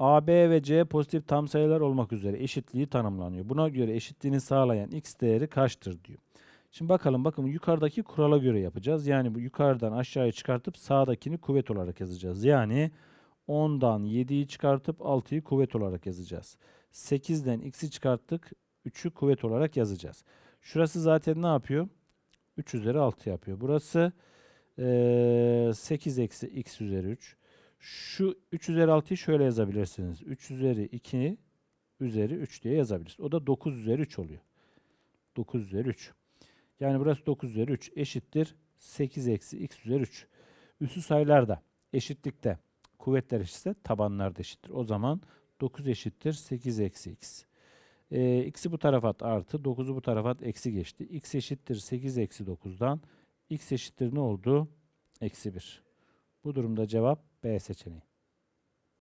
A, B ve C pozitif tam sayılar olmak üzere eşitliği tanımlanıyor. Buna göre eşitliğini sağlayan x değeri kaçtır diyor. Şimdi bakalım bakın yukarıdaki kurala göre yapacağız. Yani bu yukarıdan aşağıya çıkartıp sağdakini kuvvet olarak yazacağız. Yani 10'dan 7'yi çıkartıp 6'yı kuvvet olarak yazacağız. 8'den x'i çıkarttık 3'ü kuvvet olarak yazacağız. Şurası zaten ne yapıyor? 3 üzeri 6 yapıyor. Burası eee 8 eksi x üzeri 3. Şu 3 üzeri 6'yı şöyle yazabilirsiniz. 3 üzeri 2 üzeri 3 diye yazabiliriz. O da 9 üzeri 3 oluyor. 9 üzeri 3. Yani burası 9 üzeri 3 eşittir 8 eksi x üzeri 3. Üssü sayılarda eşitlikte kuvvetler eşitse tabanlar da eşittir. O zaman 9 eşittir 8 eksi x. Ee, x'i bu tarafa at artı 9'u bu tarafa at eksi geçti. x eşittir 8 eksi 9'dan x eşittir ne oldu? Eksi 1. Bu durumda cevap B seçeneği.